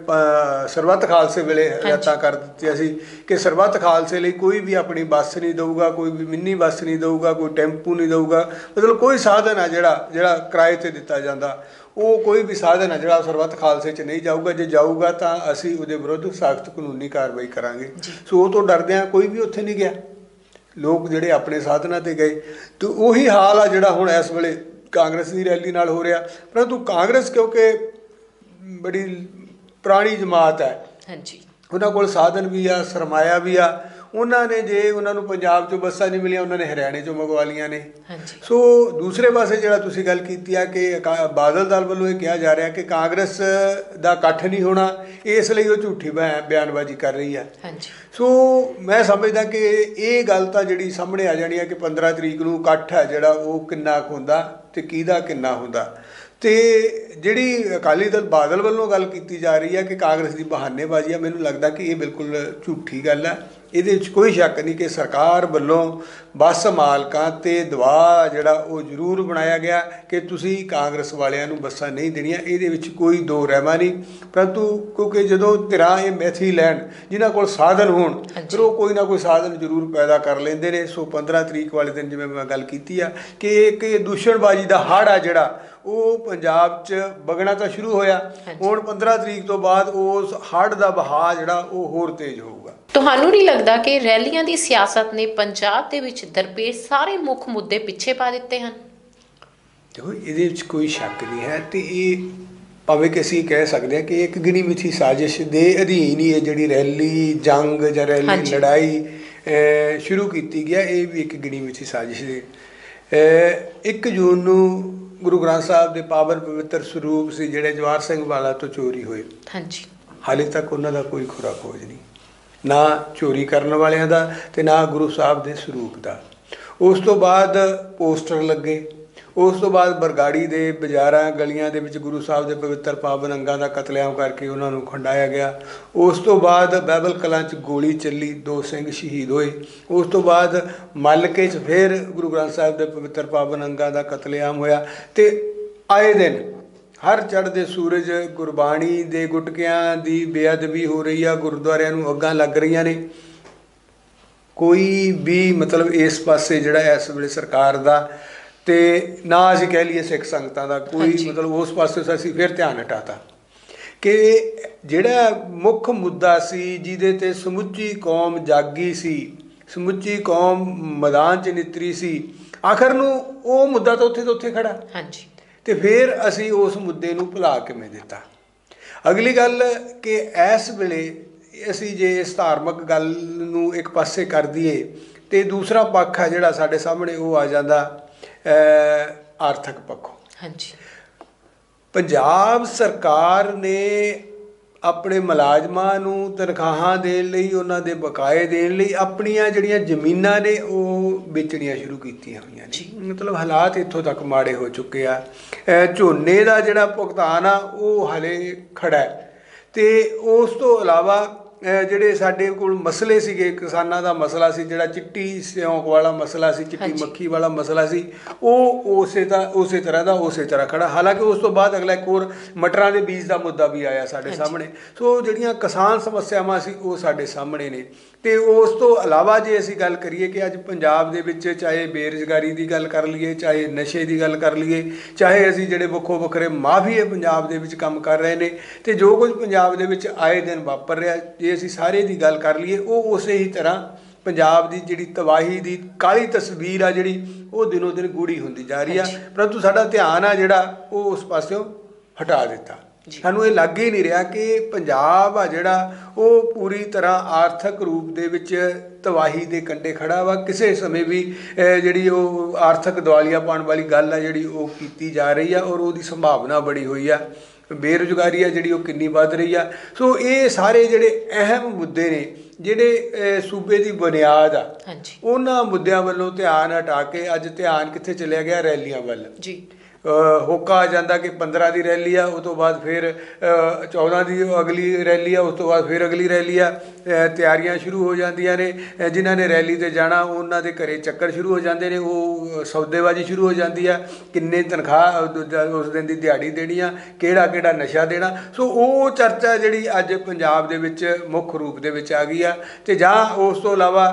ਸਰਬੱਤ ਖਾਲਸੇ ਵੇਲੇ ਹਦਾਇਤਾਂ ਕਰ ਦਿੱਤੀਆਂ ਸੀ ਕਿ ਸਰਬੱਤ ਖਾਲਸੇ ਲਈ ਕੋਈ ਵੀ ਆਪਣੀ ਬੱਸ ਨਹੀਂ ਦਊਗਾ ਕੋਈ ਵੀ ਮਿੰਨੀ ਬੱਸ ਨਹੀਂ ਦਊਗਾ ਕੋਈ ਟੈਂਪੂ ਨਹੀਂ ਦਊਗਾ। ਮਤਲਬ ਕੋਈ ਸਾਧਨ ਆ ਜਿਹੜਾ ਜਿਹੜਾ ਕਿਰਾਏ ਤੇ ਦਿੱਤਾ ਜਾਂਦਾ। ਉਹ ਕੋਈ ਵੀ ਸਾਧਨ ਆ ਜਿਹੜਾ ਸਰਬੱਤ ਖਾਲਸੇ 'ਚ ਨਹੀਂ ਜਾਊਗਾ ਜੇ ਜਾਊਗਾ ਤਾਂ ਅਸੀਂ ਉਹਦੇ ਵਿਰੁੱਧ ਸਖਤ ਕਾਨੂੰਨੀ ਕਾਰਵਾਈ ਕਰਾਂਗੇ। ਸੋ ਉਹ ਤੋਂ ਡਰਦਿਆਂ ਕੋਈ ਵੀ ਉੱਥੇ ਨਹੀਂ ਗਿਆ। ਲੋਕ ਜਿਹੜੇ ਆਪਣੇ ਸਾਧਨਾਂ ਤੇ ਗਏ। ਤੇ ਉਹੀ ਹਾਲ ਆ ਜਿਹੜਾ ਹੁਣ ਇਸ ਵੇਲੇ ਕਾਂਗਰਸ ਦੀ ਰੈਲੀ ਨਾਲ ਹੋ ਰਿਹਾ। ਪਰੰਤੂ ਕਾਂਗਰਸ ਕਿਉਂਕਿ ਬੜੀ ਪੁਰਾਣੀ ਜਮਾਤ ਹੈ ਹਾਂਜੀ। ਉਹਨਾਂ ਕੋਲ ਸਾਧਨ ਵੀ ਆ ਸਰਮਾਇਆ ਵੀ ਆ। ਉਹਨਾਂ ਨੇ ਜੇ ਉਹਨਾਂ ਨੂੰ ਪੰਜਾਬ ਚੋਂ ਬੱਸਾਂ ਨਹੀਂ ਮਿਲੀਆਂ ਉਹਨਾਂ ਨੇ ਹਰਿਆਣੇ ਚੋਂ ਮੰਗਵਾ ਲੀਆਂ ਨੇ। ਹਾਂਜੀ। ਸੋ ਦੂਸਰੇ ਪਾਸੇ ਜਿਹੜਾ ਤੁਸੀਂ ਗੱਲ ਕੀਤੀ ਆ ਕਿ ਬਾਦਲ ਦਲ ਵੱਲੋਂ ਇਹ ਕਿਹਾ ਜਾ ਰਿਹਾ ਕਿ ਕਾਂਗਰਸ ਦਾ ਇਕੱਠ ਨਹੀਂ ਹੋਣਾ ਇਸ ਲਈ ਉਹ ਝੂਠੀ ਬਿਆ- ਬਿਆਨਬਾਜ਼ੀ ਕਰ ਰਹੀ ਹੈ ਹਾਂਜੀ। ਸੋ ਮੈਂ ਸਮਝਦਾ ਕਿ ਇਹ ਗੱਲ ਤਾਂ ਜਿਹੜੀ ਸਾਹਮਣੇ ਆ ਜਾਣੀ ਹੈ ਕਿ 15 ਤਰੀਕ ਨੂੰ ਇਕੱਠ ਹੈ ਜਿਹੜਾ ਉਹ ਕਿੰਨਾ ਕੁ ਹੁੰਦਾ ਤੇ ਕਿਹਦਾ ਕਿੰਨਾ ਹੁੰਦਾ। ਤੇ ਜਿਹੜੀ ਅਕਾਲੀ ਦਲ ਬਾਦਲ ਵੱਲੋਂ ਗੱਲ ਕੀਤੀ ਜਾ ਰਹੀ ਹੈ ਕਿ ਕਾਂਗਰਸ ਦੀ ਬਹਾਨੇਬਾਜ਼ੀ ਆ ਮੈਨੂੰ ਲੱਗਦਾ ਕਿ ਇਹ ਬਿਲਕੁਲ ਝੂਠੀ ਗੱਲ ਹੈ ਇਹਦੇ ਵਿੱਚ ਕੋਈ ਸ਼ੱਕ ਨਹੀਂ ਕਿ ਸਰਕਾਰ ਵੱਲੋਂ ਬੱਸ ਮਾਲਕਾਂ ਤੇ ਦਬਾਅ ਜਿਹੜਾ ਉਹ ਜ਼ਰੂਰ ਬਣਾਇਆ ਗਿਆ ਕਿ ਤੁਸੀਂ ਕਾਂਗਰਸ ਵਾਲਿਆਂ ਨੂੰ ਬੱਸਾਂ ਨਹੀਂ ਦੇਣੀਆਂ ਇਹਦੇ ਵਿੱਚ ਕੋਈ ਦੋ ਰਹਿਮਾ ਨਹੀਂ ਪਰੰਤੂ ਕਿਉਂਕਿ ਜਦੋਂ ਧਿਰਾਂ ਇਹ ਮੈਥੀ ਲੈਣ ਜਿਨ੍ਹਾਂ ਕੋਲ ਸਾਧਨ ਹੋਣ। ਫਿਰ ਉਹ ਕੋਈ ਨਾ ਕੋਈ ਸਾਧਨ ਜ਼ਰੂਰ ਪੈਦਾ ਕਰ ਲੈਂਦੇ ਨੇ ਸੋ 15 ਤਰੀਕ ਵਾਲੇ ਦਿਨ ਜਿਵੇਂ ਮੈਂ ਗੱਲ ਕੀਤੀ ਆ ਕਿ ਇੱਕ ਇਹ ਦੂਸ਼ਣਬਾਜ਼ੀ ਦਾ ਹੜ ਆ ਜਿਹੜਾ ਉਹ ਪੰਜਾਬ 'ਚ ਵਗਣਾ ਤਾਂ ਸ਼ੁਰੂ ਹੋਇਆ। ਹੁਣ 15 ਤਰੀਕ ਤੋਂ ਬਾਅਦ ਉਸ ਹੜ ਦਾ ਵਹਾਅ ਜਿਹੜਾ ਉਹ ਹੋਰ ਤੇਜ਼ ਹੋਊਗਾ ਤੁਹਾਨੂੰ ਨਹੀਂ ਲੱਗਦਾ ਕਿ ਰੈਲੀਆਂ ਦੀ ਸਿਆਸਤ ਨੇ ਪੰਜਾਬ ਦੇ ਵਿੱਚ ਦਰਪੇਸ਼ ਸਾਰੇ ਮੁੱਖ ਮੁੱਦੇ ਪਿੱਛੇ ਪਾ ਦਿੱਤੇ ਹਨ? ਦੇਖੋ ਇਹਦੇ ਵਿੱਚ ਕੋਈ ਸ਼ੱਕ ਨਹੀਂ ਹੈ ਤੇ ਇਹ ਭਾਵੇਂ ਕਿ ਅਸੀਂ ਕਹਿ ਸਕਦੇ ਹਾਂ ਕਿ ਇੱਕ ਗਿਣੀ ਮਿਥੀ ਸਾਜ਼ਿਸ਼ ਦੇ ਅਧੀਨ ਹੀ ਇਹ ਜਿਹੜੀ ਰੈਲੀ ਜੰਗ ਜਾਂ ਰੈਲੀ। ਲੜਾਈ ਸ਼ੁਰੂ ਕੀਤੀ ਗਿਆ ਇਹ ਵੀ ਇੱਕ ਗਿਣੀ ਮਿਥੀ ਸਾਜ਼ਿਸ਼ ਦੇ। ਅਹ, 1 ਜੂਨ ਨੂੰ ਗੁਰੂ ਗ੍ਰੰਥ ਸਾਹਿਬ ਦੇ ਪਾਵਨ ਪਵਿੱਤਰ ਸਰੂਪ ਸੀ ਜਿਹੜੇ ਜਵਾਰ ਸਿੰਘ ਵਾਲਾ ਤੋਂ ਚੋਰੀ ਹੋਏ। ਹਾਂਜੀ। ਹਾਲੇ ਤੱਕ ਉਹਨਾਂ ਦਾ ਕੋਈ ਖੁਰਾ ਖੋਜ ਨਹੀਂ। ਨਾ ਚੋਰੀ ਕਰਨ ਵਾਲਿਆਂ ਦਾ ਤੇ ਨਾ ਗੁਰੂ ਸਾਹਿਬ ਦੇ ਸਰੂਪ ਦਾ। ਉਸ ਤੋਂ ਬਾਅਦ ਪੋਸਟਰ ਲੱਗੇ। ਉਸ ਤੋਂ ਬਾਅਦ ਬਰਗਾੜੀ ਦੇ ਬਾਜ਼ਾਰਾਂ, ਗਲੀਆਂ ਦੇ ਵਿੱਚ ਗੁਰੂ ਸਾਹਿਬ ਦੇ ਪਵਿੱਤਰ ਪਾਵਨ ਅੰਗਾਂ ਦਾ ਕਤਲੇਆਮ ਕਰਕੇ ਉਹਨਾਂ ਨੂੰ ਖੰਡਾਇਆ ਗਿਆ। ਉਸ ਤੋਂ ਬਾਅਦ ਬਾਈਬਲ ਕਲਾਂ 'ਚ ਗੋਲੀ ਚੱਲੀ, ਦੋ ਸਿੰਘ ਸ਼ਹੀਦ ਹੋਏ। ਉਸ ਤੋਂ ਬਾਅਦ ਮਲਕੇ 'ਚ ਫਿਰ ਗੁਰੂ ਗ੍ਰੰਥ ਸਾਹਿਬ ਦੇ ਪਵਿੱਤਰ ਪਾਵਨ ਅੰਗਾਂ ਦਾ ਕਤਲੇਆਮ ਹੋਇਆ ਤੇ ਆਏ ਦਿਨ ਹਰ ਚੜ੍ਹਦੇ ਸੂਰਜ ਗੁਰਬਾਣੀ ਦੇ ਗੁਟਕਿਆਂ ਦੀ ਬੇਅਦਬੀ ਹੋ ਰਹੀ ਆ ਗੁਰਦੁਆਰਿਆਂ ਨੂੰ ਅੱਗਾਂ ਲੱਗ ਰਹੀਆਂ ਨੇ। ਕੋਈ ਵੀ ਮਤਲਬ ਇਸ ਪਾਸੇ ਜਿਹੜਾ ਇਸ ਵੇਲੇ ਸਰਕਾਰ ਦਾ ਤੇ ਨਾ ਅਸੀਂ ਕਹਿ ਲਈਏ ਸਿੱਖ ਸੰਗਤਾਂ ਦਾ ਕੋਈ। ਮਤਲਬ ਉਸ ਪਾਸੇ ਅਸੀਂ ਫਿਰ ਧਿਆਨ ਹਟਾਤਾ। ਕਿ ਜਿਹੜਾ ਮੁੱਖ ਮੁੱਦਾ ਸੀ ਜਿਹਦੇ ਤੇ ਸਮੁੱਚੀ ਕੌਮ ਜਾਗੀ ਸੀ ਸਮੁੱਚੀ ਕੌਮ ਮੈਦਾਨ 'ਚ ਨਿਤਰੀ ਸੀ ਆਖਰ ਨੂੰ ਉਹ ਮੁੱਦਾ ਤਾਂ ਉੱਥੇ ਤੋਂ ਉੱਥੇ ਖੜਾ। ਹਾਂਜੀ। ਤੇ ਫਿਰ ਅਸੀਂ ਉਸ ਮੁੱਦੇ ਨੂੰ ਭੁਲਾ ਕਿਵੇਂ ਦਿੱਤਾ? ਅਗਲੀ ਗੱਲ ਕਿ ਇਸ ਵੇਲੇ ਅਸੀਂ ਜੇ ਇਸ ਧਾਰਮਿਕ ਗੱਲ ਨੂੰ ਇੱਕ ਪਾਸੇ ਕਰ ਦਈਏ ਤੇ ਦੂਸਰਾ ਪੱਖ ਹੈ ਜਿਹੜਾ ਸਾਡੇ ਸਾਹਮਣੇ ਉਹ ਆ ਜਾਂਦਾ ਆਰਥਿਕ ਪੱਖੋਂ। ਹਾਂਜੀ। ਪੰਜਾਬ ਸਰਕਾਰ ਨੇ ਆਪਣੇ ਮੁਲਾਜ਼ਮਾਂ ਨੂੰ ਤਨਖਾਹਾਂ ਦੇਣ ਲਈ ਉਹਨਾਂ ਦੇ ਬਕਾਏ ਦੇਣ ਲਈ ਆਪਣੀਆਂ ਜਿਹੜੀਆਂ ਜ਼ਮੀਨਾਂ ਨੇ ਉਹ ਵੇਚਣੀਆਂ ਸ਼ੁਰੂ ਕੀਤੀਆਂ ਹੋਈਆਂ ਨੇ। ਮਤਲਬ ਹਾਲਾਤ ਇੱਥੋਂ ਤੱਕ ਮਾੜੇ ਹੋ ਚੁੱਕੇ ਆ। ਝੋਨੇ ਦਾ ਜਿਹੜਾ ਭੁਗਤਾਨ ਆ ਉਹ ਹਲੇ ਖੜਾ ਤੇ ਉਸ ਤੋਂ ਇਲਾਵਾ ਜਿਹੜੇ ਸਾਡੇ ਕੋਲ ਮਸਲੇ ਸੀਗੇ ਕਿਸਾਨਾਂ ਦਾ ਮਸਲਾ ਸੀ ਜਿਹੜਾ ਚਿੱਟੀ ਸਿਉਂਕ ਵਾਲਾ ਮਸਲਾ ਸੀ ਚਿੱਟੀ। ਮੱਖੀ ਵਾਲਾ ਮਸਲਾ ਸੀ ਉਹ ਉਸੇ ਦਾ ਉਸੇ ਤਰ੍ਹਾਂ ਦਾ ਉਸੇ ਤਰ੍ਹਾਂ ਖੜਾ ਹਾਲਾਂਕਿ ਉਸ ਤੋਂ ਬਾਅਦ ਅਗਲਾ ਇੱਕ ਹੋਰ ਮਟਰਾਂ ਦੇ ਬੀਜ ਦਾ ਮੁੱਦਾ ਵੀ ਆਇਆ ਸਾਡੇ। ਸਾਹਮਣੇ ਸੋ ਜਿਹੜੀਆਂ ਕਿਸਾਨ ਸਮੱਸਿਆਵਾਂ ਸੀ ਉਹ ਸਾਡੇ ਸਾਹਮਣੇ ਨੇ ਤੇ ਉਸ ਤੋਂ ਇਲਾਵਾ ਜੇ ਅਸੀਂ ਗੱਲ ਕਰੀਏ ਕਿ ਅੱਜ ਪੰਜਾਬ ਦੇ ਵਿੱਚ ਚਾਹੇ ਬੇਰੁਜ਼ਗਾਰੀ ਦੀ ਗੱਲ ਕਰ ਲਈਏ ਚਾਹੇ ਨਸ਼ੇ ਦੀ ਗੱਲ ਕਰ ਲਈਏ ਚਾਹੇ ਅਸੀਂ ਜਿਹੜੇ ਵੱਖੋ ਵੱਖਰੇ ਮਾਫੀਏ ਪੰਜਾਬ ਦੇ ਵਿੱਚ ਕੰਮ ਕਰ ਰਹੇ ਨੇ ਤੇ ਜੋ ਕੁਝ ਪੰਜਾਬ ਦੇ ਵਿੱਚ ਆਏ ਦਿਨ ਵਾਪਰ ਰਿਹਾ ਜੇ ਅਸੀਂ ਸਾਰੇ ਦੀ ਗੱਲ ਕਰ ਲਈਏ ਉਹ ਉਸੇ ਹੀ ਤਰ੍ਹਾਂ ਪੰਜਾਬ ਦੀ ਜਿਹੜੀ ਤਬਾਹੀ ਦੀ ਕਾਲੀ ਤਸਵੀਰ ਆ ਜਿਹੜੀ ਉਹ ਦਿਨੋ ਦਿਨ ਗੂੜੀ ਹੁੰਦੀ ਜਾ ਰਹੀ ਆ। ਪਰੰਤੂ ਸਾਡਾ ਧਿਆਨ ਆ ਜਿਹੜਾ ਉਹ ਉਸ ਪਾਸਿਓਂ ਹਟਾ ਦਿੱਤਾ। ਸਾਨੂੰ ਇਹ ਲੱਗ ਹੀ ਨਹੀਂ ਰਿਹਾ ਕਿ ਪੰਜਾਬ ਆ ਜਿਹੜਾ ਉਹ ਪੂਰੀ ਤਰ੍ਹਾਂ ਆਰਥਿਕ ਰੂਪ ਦੇ ਵਿੱਚ ਤਬਾਹੀ ਦੇ ਕੰਢੇ ਖੜਾ ਵਾ। ਕਿਸੇ ਸਮੇਂ ਵੀ ਜਿਹੜੀ ਉਹ ਆਰਥਿਕ ਦਿਵਾਲੀਆ ਪਾਉਣ ਵਾਲੀ ਗੱਲ ਆ ਜਿਹੜੀ ਉਹ ਕੀਤੀ ਜਾ ਰਹੀ ਆ ਔਰ ਉਹਦੀ ਸੰਭਾਵਨਾ ਬੜੀ ਹੋਈ ਆ। ਬੇਰੁਜ਼ਗਾਰੀ ਆ ਜਿਹੜੀ ਉਹ ਕਿੰਨੀ ਵੱਧ ਰਹੀ ਆ। ਸੋ ਇਹ ਸਾਰੇ ਜਿਹੜੇ ਅਹਿਮ ਮੁੱਦੇ ਨੇ ਜਿਹੜੇ ਸੂਬੇ ਦੀ ਬੁਨਿਆਦ ਆ ਹਾਂਜੀ। ਉਹਨਾਂ ਮੁੱਦਿਆਂ ਵੱਲੋਂ ਧਿਆਨ ਹਟਾ ਕੇ ਅੱਜ ਧਿਆਨ ਕਿੱਥੇ ਚਲਿਆ ਗਿਆ? ਰੈਲੀਆਂ ਵੱਲ। ਜੀ। ਹੋਕਾ ਆ ਜਾਂਦਾ ਕਿ 15 ਦੀ ਰੈਲੀ ਆ ਉਸ ਤੋਂ ਬਾਅਦ ਫਿਰ ਅ, 14 ਦੀ ਅਗਲੀ ਰੈਲੀ ਆ ਉਸ ਤੋਂ ਬਾਅਦ ਫਿਰ ਅਗਲੀ ਰੈਲੀ ਆ। ਤਿਆਰੀਆਂ ਸ਼ੁਰੂ ਹੋ ਜਾਂਦੀਆਂ ਨੇ। ਜਿਨ੍ਹਾਂ ਨੇ ਰੈਲੀ ਤੇ ਜਾਣਾ ਉਹਨਾਂ ਦੇ ਘਰੇ ਚੱਕਰ ਸ਼ੁਰੂ ਹੋ ਜਾਂਦੇ ਨੇ। ਉਹ ਸੌਦੇਬਾਜ਼ੀ ਸ਼ੁਰੂ ਹੋ ਜਾਂਦੀ ਆ। ਕਿੰਨੇ ਤਨਖਾਹ ਅ, ਉਸ ਦਿਨ ਦੀ ਦਿਹਾੜੀ ਦੇਣੀ ਆ ਕਿਹੜਾ ਕਿਹੜਾ ਨਸ਼ਾ ਦੇਣਾ। ਸੋ ਉਹ ਚਰਚਾ ਜਿਹੜੀ ਅੱਜ ਪੰਜਾਬ ਦੇ ਵਿੱਚ ਮੁੱਖ ਰੂਪ ਦੇ ਵਿੱਚ ਆ ਗਈ ਆ। ਤੇ ਜਾਂ ਉਸ ਤੋਂ ਇਲਾਵਾ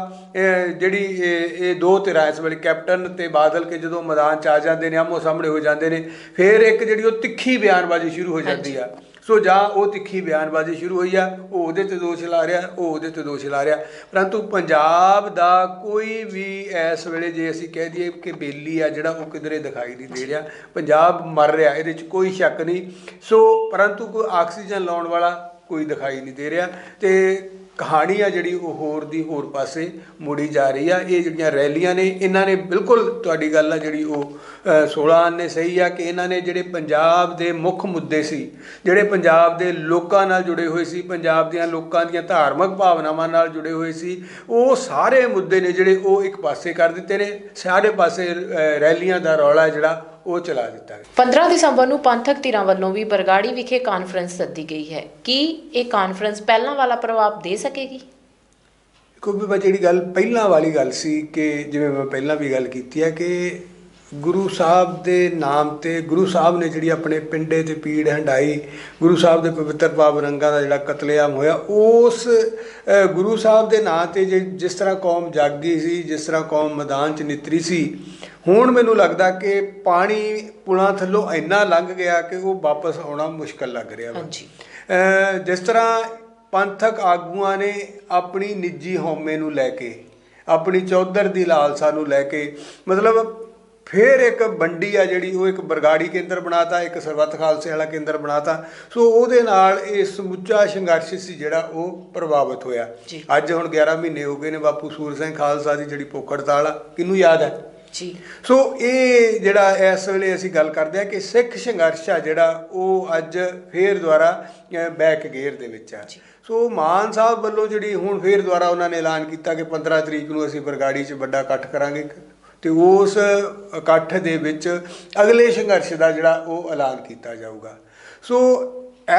ਜਿਹੜੀ ਇਹ ਇਹ ਦੋ ਧਿਰਾਂ ਇਸ ਵੇਲੇ ਕੈਪਟਨ ਤੇ ਬਾਦਲ ਕੇ ਜਦੋਂ ਮੈਦਾਨ ਚ ਆ ਜਾਂਦੇ ਨੇ ਆਮੋ ਸਾਹਮਣੇ ਹੋ ਜਾਂਦੇ ਨੇ ਫਿਰ ਇੱਕ ਜਿਹੜੀ ਉਹ ਤਿੱਖੀ ਬਿਆਨਬਾਜ਼ੀ ਸ਼ੁਰੂ ਹੋ ਜਾਂਦੀ ਆ। ਸੋ ਜਾਂ, ਉਹ ਤਿੱਖੀ ਬਿਆਨਬਾਜ਼ੀ ਸ਼ੁਰੂ ਹੋਈ ਆ, ਉਹ ਉਹਦੇ ਤੇ ਦੋਸ਼ ਲਾ ਰਿਹਾ, ਉਹ ਉਹਦੇ ਤੇ ਦੋਸ਼ ਲਾ ਰਿਹਾ। ਪਰੰਤੂ ਪੰਜਾਬ ਦਾ ਕੋਈ ਵੀ ਇਸ ਵੇਲੇ ਜੇ ਅਸੀਂ ਕਹਿ ਦਈਏ ਕਿ ਬੇਲੀ ਆ, ਜਿਹੜਾ ਉਹ ਕਿਧਰੇ ਦਿਖਾਈ ਨਹੀਂ ਦੇ ਰਿਹਾ, ਪੰਜਾਬ ਮਰ ਰਿਹਾ, ਇਹਦੇ 'ਚ ਕੋਈ ਸ਼ੱਕ ਨਹੀਂ। ਸੋ ਪਰੰਤੂ ਕੋਈ ਆਕਸੀਜਨ ਲਾਉਣ ਵਾਲਾ ਕੋਈ ਦਿਖਾਈ ਨਹੀਂ ਦੇ ਰਿਹਾ ਤੇ ਕਹਾਣੀ ਆ ਜਿਹੜੀ ਉਹ ਹੋਰ ਦੀ ਹੋਰ ਪਾਸੇ ਮੁੜੀ ਜਾ ਰਹੀ ਆ। ਇਹ ਜਿਹੜੀਆਂ ਰੈਲੀਆਂ ਨੇ ਇਹਨਾਂ ਨੇ ਬਿਲਕੁਲ ਤੁਹਾਡੀ ਗੱਲ ਆ ਜਿਹੜੀ ਉਹ ਅ, 16 ਆਨੇ ਸਹੀ ਆ ਕਿ ਇਹਨਾਂ ਨੇ ਜਿਹੜੇ ਪੰਜਾਬ ਦੇ ਮੁੱਖ ਮੁੱਦੇ ਸੀ ਜਿਹੜੇ ਪੰਜਾਬ ਦੇ ਲੋਕਾਂ ਨਾਲ ਜੁੜੇ ਹੋਏ ਸੀ ਪੰਜਾਬ ਦੀਆਂ ਲੋਕਾਂ ਦੀਆਂ ਧਾਰਮਿਕ ਭਾਵਨਾਵਾਂ ਨਾਲ ਜੁੜੇ ਹੋਏ ਸੀ ਉਹ ਸਾਰੇ ਮੁੱਦੇ ਨੇ ਜਿਹੜੇ ਉਹ ਇੱਕ ਪਾਸੇ ਕਰ ਦਿੱਤੇ ਨੇ। ਸਾਰੇ ਪਾਸੇ ਰੈਲੀਆਂ ਦਾ ਰੌਲਾ ਜਿਹੜਾ ਉਹ ਚਲਾ ਦਿੱਤਾ ਗਿਆ। 15 ਦਸੰਬਰ ਨੂੰ ਪੰਥਕ ਧਿਰਾਂ ਵੱਲੋਂ ਵੀ ਬਰਗਾੜੀ ਵਿਖੇ ਕਾਨਫਰੰਸ ਸੱਦੀ ਗਈ ਹੈ। ਕੀ ਇਹ ਕਾਨਫਰੰਸ ਪਹਿਲਾਂ ਵਾਲਾ ਪ੍ਰਭਾਵ ਦੇ ਸਕੇਗੀ? ਕਿਉਂਕਿ ਮੈਂ ਜਿਹੜੀ ਗੱਲ ਪਹਿਲਾਂ ਵਾਲੀ ਗੱਲ ਸੀ ਕਿ ਜਿਵੇਂ ਮੈਂ ਪਹਿਲਾਂ ਵੀ ਗੱਲ ਕੀਤੀ ਹੈ ਕਿ ਗੁਰੂ ਸਾਹਿਬ ਦੇ ਨਾਮ ਤੇ ਗੁਰੂ ਸਾਹਿਬ ਨੇ ਜਿਹੜੀ ਆਪਣੇ ਪਿੰਡੇ ਤੇ ਪੀੜ ਹੰਡਾਈ ਗੁਰੂ ਸਾਹਿਬ ਦੇ ਪਵਿੱਤਰ ਪਾਵ ਰੰਗਾਂ ਦਾ ਜਿਹੜਾ ਕਤਲੇਆਮ ਹੋਇਆ ਉਸ ਗੁਰੂ ਸਾਹਿਬ ਦੇ ਨਾਂ ਤੇ ਜਿਸ ਤਰ੍ਹਾਂ ਕੌਮ ਜਾਗੀ ਸੀ ਜਿਸ ਤਰ੍ਹਾਂ ਕੌਮ ਮੈਦਾਨ 'ਚ ਨਿਤਰੀ ਸੀ ਹੁਣ ਮੈਨੂੰ ਲੱਗਦਾ ਕਿ ਪਾਣੀ ਪੁਲਾਂ ਥੱਲੋਂ ਇੰਨਾ ਲੰਘ ਗਿਆ ਕਿ ਉਹ ਵਾਪਸ ਆਉਣਾ ਮੁਸ਼ਕਲ ਲੱਗ ਰਿਹਾ ਹਾਂਜੀ। ਜਿਸ ਤਰ੍ਹਾਂ ਪੰਥਕ ਆਗੂਆਂ ਨੇ ਆਪਣੀ ਨਿੱਜੀ ਹਉਮੈ ਨੂੰ ਲੈ ਕੇ ਆਪਣੀ ਚੌਧਰ ਦੀ ਲਾਲਸਾ ਨੂੰ ਲੈ ਕੇ ਮਤਲਬ ਫਿਰ ਇੱਕ ਬੰਡੀ ਆ ਜਿਹੜੀ ਉਹ ਇੱਕ ਬਰਗਾੜੀ ਕੇਂਦਰ ਬਣਾਤਾ ਇੱਕ ਸਰਬੱਤ ਖਾਲਸੇ ਵਾਲਾ ਕੇਂਦਰ ਬਣਾਤਾ। ਸੋ ਉਹਦੇ ਨਾਲ ਇਹ ਸਮੁੱਚਾ ਸੰਘਰਸ਼ ਸੀ ਜਿਹੜਾ ਉਹ ਪ੍ਰਭਾਵਿਤ ਹੋਇਆ। ਅੱਜ ਹੁਣ 11 ਮਹੀਨੇ ਹੋ ਗਏ ਨੇ ਬਾਪੂ ਸੂਰ ਸਿੰਘ ਖਾਲਸਾ ਦੀ ਜਿਹੜੀ ਭੁੱਖ ਹੜਤਾਲ ਆ ਕਿਹਨੂੰ ਯਾਦ ਹੈ? ਜੀ। ਸੋ ਇਹ ਜਿਹੜਾ ਇਸ ਵੇਲੇ ਅਸੀਂ ਗੱਲ ਕਰਦੇ ਆ ਕਿ ਸਿੱਖ ਸੰਘਰਸ਼ ਆ ਜਿਹੜਾ ਉਹ ਅੱਜ ਫੇਰ ਦੁਆਰਾ ਬੈਕ ਗੇਅਰ ਦੇ ਵਿੱਚ ਆ। ਸੋ ਮਾਨ ਸਾਹਿਬ ਵੱਲੋਂ ਜਿਹੜੀ ਹੁਣ ਫੇਰ ਦੁਆਰਾ ਉਹਨਾਂ ਨੇ ਐਲਾਨ ਕੀਤਾ ਕਿ 15 ਤਰੀਕ ਨੂੰ ਅਸੀਂ ਬਰਗਾੜੀ 'ਚ ਵੱਡਾ ਇਕੱਠ ਕਰਾਂਗੇ। ਤੇ ਉਸ ਇਕੱਠ ਦੇ ਵਿੱਚ ਅਗਲੇ ਸੰਘਰਸ਼ ਦਾ ਜਿਹੜਾ ਉਹ ਐਲਾਨ ਕੀਤਾ ਜਾਊਗਾ। ਸੋ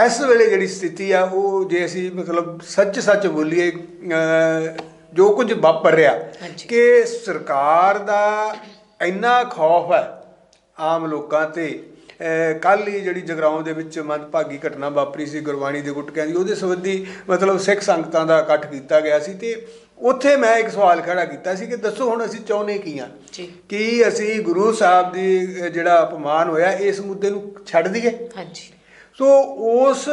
ਇਸ ਵੇਲੇ ਜਿਹੜੀ ਸਥਿਤੀ ਆ ਉਹ ਜੇ ਅਸੀਂ ਮਤਲਬ ਸੱਚ ਸੱਚ ਬੋਲੀਏ ਜੋ ਕੁਝ ਵਾਪਰ ਰਿਹਾ। ਕਿ ਸਰਕਾਰ ਦਾ ਇੰਨਾ ਖੌਫ ਹੈ ਆਮ ਲੋਕਾਂ ਤੇ। ਕੱਲ ਹੀ ਜਿਹੜੀ ਜਗਰਾਉਂ ਦੇ ਵਿੱਚ ਮੰਦਭਾਗੀ ਘਟਨਾ ਵਾਪਰੀ ਸੀ ਗੁਰਬਾਣੀ ਦੇ ਗੁਟਕਿਆਂ ਦੀ ਉਹਦੇ ਸੰਬੰਧੀ ਮਤਲਬ ਸਿੱਖ ਸੰਗਤਾਂ ਦਾ ਇਕੱਠ ਕੀਤਾ ਗਿਆ ਸੀ ਤੇ ਉੱਥੇ ਮੈਂ ਇੱਕ ਸਵਾਲ ਖੜਾ ਕੀਤਾ ਸੀ ਕਿ ਦੱਸੋ ਹੁਣ ਅਸੀਂ ਚਾਹੁੰਦੇ ਕੀ ਆ? ਕੀ ਅਸੀਂ ਗੁਰੂ ਸਾਹਿਬ ਦੀ ਜਿਹੜਾ ਅਪਮਾਨ ਹੋਇਆ ਇਸ ਮੁੱਦੇ ਨੂੰ ਛੱਡ ਦਈਏ? ਹਾਂਜੀ। ਸੋ ਉਸ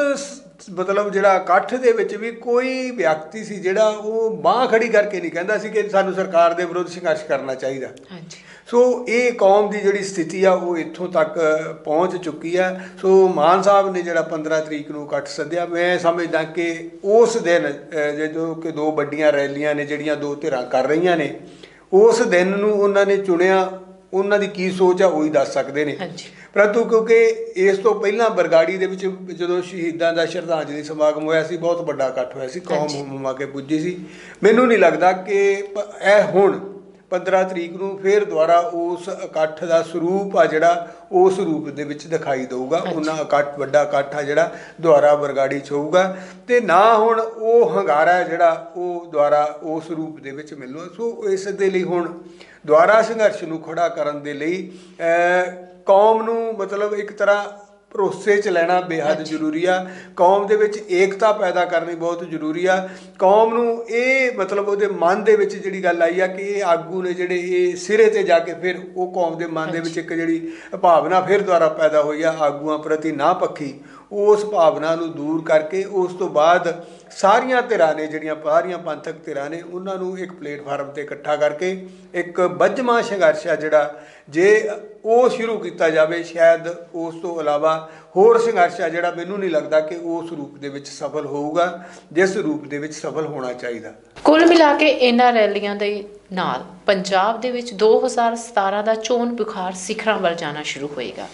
ਮਤਲਬ ਜਿਹੜਾ ਇਕੱਠ ਦੇ ਵਿੱਚ ਵੀ ਕੋਈ ਵਿਅਕਤੀ ਸੀ ਜਿਹੜਾ ਉਹ ਬਾਹ ਖੜੀ ਕਰਕੇ ਨਹੀਂ ਕਹਿੰਦਾ ਸੀ ਕਿ ਸਾਨੂੰ ਸਰਕਾਰ ਦੇ ਵਿਰੁੱਧ ਸੰਘਰਸ਼ ਕਰਨਾ ਚਾਹੀਦਾ। ਹਾਂਜੀ। ਸੋ ਇਹ ਕੌਮ ਦੀ ਜਿਹੜੀ ਸਥਿਤੀ ਆ ਉਹ ਇੱਥੋਂ ਤੱਕ ਪਹੁੰਚ ਚੁੱਕੀ ਆ। ਸੋ ਮਾਨ ਸਾਹਿਬ ਨੇ ਜਿਹੜਾ 15 ਤਰੀਕ ਨੂੰ ਇਕੱਠ ਸੱਦਿਆ ਮੈਂ ਸਮਝਦਾ ਕਿ ਉਸ ਦਿਨ ਜਦੋਂ ਕਿ ਦੋ ਵੱਡੀਆਂ ਰੈਲੀਆਂ ਨੇ ਜਿਹੜੀਆਂ ਦੋ ਧਿਰਾਂ ਕਰ ਰਹੀਆਂ ਨੇ ਉਸ ਦਿਨ ਨੂੰ ਉਹਨਾਂ ਨੇ ਚੁਣਿਆ ਉਹਨਾਂ ਦੀ ਕੀ ਸੋਚ ਆ ਉਹੀ ਦੱਸ ਸਕਦੇ ਨੇ। ਹਾਂਜੀ। ਪਰੰਤੂ ਕਿਉਂਕਿ ਇਸ ਤੋਂ ਪਹਿਲਾਂ ਬਰਗਾੜੀ ਦੇ ਵਿੱਚ ਜਦੋਂ ਸ਼ਹੀਦਾਂ ਦਾ ਸ਼ਰਧਾਂਜਲੀ ਸਮਾਗਮ ਹੋਇਆ ਸੀ ਬਹੁਤ ਵੱਡਾ ਇਕੱਠ ਹੋਇਆ ਸੀ ਕੌਮ ਹਾਂਜੀ। ਹੁਮਾ ਕੇ ਪੁੱਜੀ ਸੀ ਮੈਨੂੰ ਨਹੀਂ ਲੱਗਦਾ ਕਿ ਇਹ ਹੁਣ 15 ਤਰੀਕ ਨੂੰ ਫੇਰ ਦੁਬਾਰਾ ਉਸ ਇਕੱਠ ਦਾ ਸਰੂਪ ਆ ਜਿਹੜਾ ਉਸ ਰੂਪ ਦੇ ਵਿੱਚ ਦਿਖਾਈ ਦਊਗਾ। ਉਹਨਾਂ ਇਕੱਠ ਵੱਡਾ ਇਕੱਠ ਆ ਜਿਹੜਾ ਦੁਆਰਾ ਬਰਗਾੜੀ ਚ ਹੋਊਗਾ ਤੇ ਨਾ ਹੁਣ ਉਹ ਹੰਗਾਰਾ ਜਿਹੜਾ ਉਹ ਦੁਆਰਾ ਉਸ ਰੂਪ ਦੇ ਵਿੱਚ ਮਿਲੂਗਾ ਸੋ ਇਸ ਦੇ ਲਈ ਹੁਣ ਦੁਆਰਾ ਸੰਘਰਸ਼ ਨੂੰ ਖੜਾ ਕਰਨ ਦੇ ਲਈ ਕੌਮ ਨੂੰ ਮਤਲਬ ਇੱਕ ਤਰ੍ਹਾਂ ਭਰੋਸੇ 'ਚ ਲੈਣਾ ਬੇਹੱਦ। ਜ਼ਰੂਰੀ ਆ। ਕੌਮ ਦੇ ਵਿੱਚ ਏਕਤਾ ਪੈਦਾ ਕਰਨੀ ਬਹੁਤ ਜ਼ਰੂਰੀ ਆ। ਕੌਮ ਨੂੰ ਇਹ ਮਤਲਬ ਉਹਦੇ ਮਨ ਦੇ ਵਿੱਚ ਜਿਹੜੀ ਗੱਲ ਆਈ ਆ ਕਿ ਇਹ ਆਗੂ ਨੇ ਜਿਹੜੇ ਇਹ ਸਿਰੇ ਤੇ ਜਾ ਕੇ ਫਿਰ ਉਹ ਕੌਮ ਦੇ ਮਨ ਦੇ ਵਿੱਚ ਇੱਕ ਜਿਹੜੀ ਭਾਵਨਾ ਫਿਰ ਦੁਆਰਾ ਪੈਦਾ ਹੋਈ ਆ ਆਗੂਆਂ ਪ੍ਰਤੀ ਨਾ ਪੱਖੀ। ਉਸ ਭਾਵਨਾ ਨੂੰ ਦੂਰ ਕਰਕੇ ਉਸ ਤੋਂ ਬਾਅਦ ਸਾਰੀਆਂ ਧਿਰਾਂ ਨੇ, ਜਿਹੜੀਆਂ ਸਾਰੀਆਂ ਪੰਥਕ ਧਿਰਾਂ ਨੇ, ਉਹਨਾਂ ਨੂੰ ਇੱਕ ਪਲੇਟਫਾਰਮ ਤੇ ਇਕੱਠਾ ਕਰਕੇ ਇੱਕ ਬੱਜਮਾ ਸੰਘਰਸ਼ ਆ ਜਿਹੜਾ, ਜੇ ਉਹ ਸ਼ੁਰੂ ਕੀਤਾ ਜਾਵੇ, ਸ਼ਾਇਦ ਉਸ ਤੋਂ ਇਲਾਵਾ ਹੋਰ ਸੰਘਰਸ਼ ਆ ਜਿਹੜਾ ਮੈਨੂੰ ਨਹੀਂ ਲੱਗਦਾ ਕਿ ਉਸ ਰੂਪ ਦੇ ਵਿੱਚ ਸਫਲ ਹੋਊਗਾ, ਜਿਸ ਰੂਪ ਦੇ ਵਿੱਚ ਸਫਲ ਹੋਣਾ ਚਾਹੀਦਾ। ਕੁੱਲ ਮਿਲਾ ਕੇ ਇਹਨਾਂ ਰੈਲੀਆਂ ਦੇ ਨਾਲ ਪੰਜਾਬ ਦੇ ਵਿੱਚ 2017 ਦਾ ਚੋਣ ਬੁਖਾਰ ਸਿਖਰਾਂ ਵੱਲ ਜਾਣਾ ਸ਼ੁਰੂ ਹੋਏਗਾ।